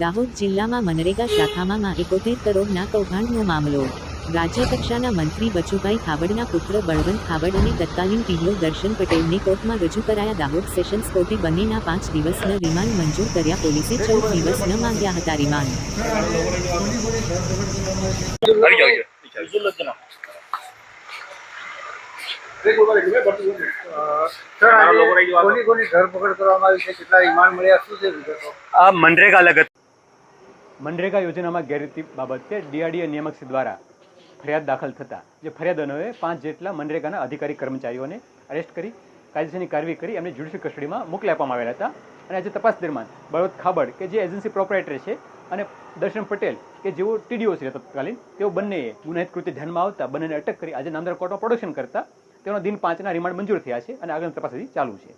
દાહોદ જિલ્લામાં મનરેગા શાખામાં એકોતેર કરોડના કૌભાંડનો મામલો. રાજ્યકક્ષાના મંત્રી બચુભાઈ ખાબડના પુત્ર બળવંત ખાબડ અને તત્કાલીન ટીડીઓ દર્શન પટેલને કોર્ટમાં રજૂ કરાયા દાહોદ સેશન્સ કોર્ટે બંનેના પાંચ દિવસના રિમાન્ડ મંજૂર કર્યા. પોલીસે ચૌદ દિવસ ન માંગ્યા હતા રિમાન્ડ. આ મનરેગા લગત. મનરેગા યોજનામાં ગેરરીતિ બાબતે ડીઆરડીએ નિયામકશ્રી દ્વારા ફરિયાદ દાખલ થતા જે ફરિયાદોએ પાંચ જેટલા મનરેગાના અધિકારી કર્મચારીઓને અરેસ્ટ કરી કાયદેસરની કાર્યવાહી કરી એમને જ્યુડિશિયલ કસ્ટડીમાં મોકલી આપવામાં આવેલા હતા. અને આજે તપાસ દરમિયાન બળવત ખાબડ કે જે એજન્સી પ્રોપરાઇટર છે અને દર્શન પટેલ કે જેઓ ટીડીઓ છે તત્કાલીન તેઓ બંનેએ ગુનાહિત કૃત્ય ધ્યાનમાં આવતા બંનેને અટક કરી આજે નામદાર કોર્ટમાં પ્રોડક્શન કરતા તેનો દિન પાંચના રિમાન્ડ મંજૂર થયા છે અને આગળની તપાસ હજી ચાલુ છે.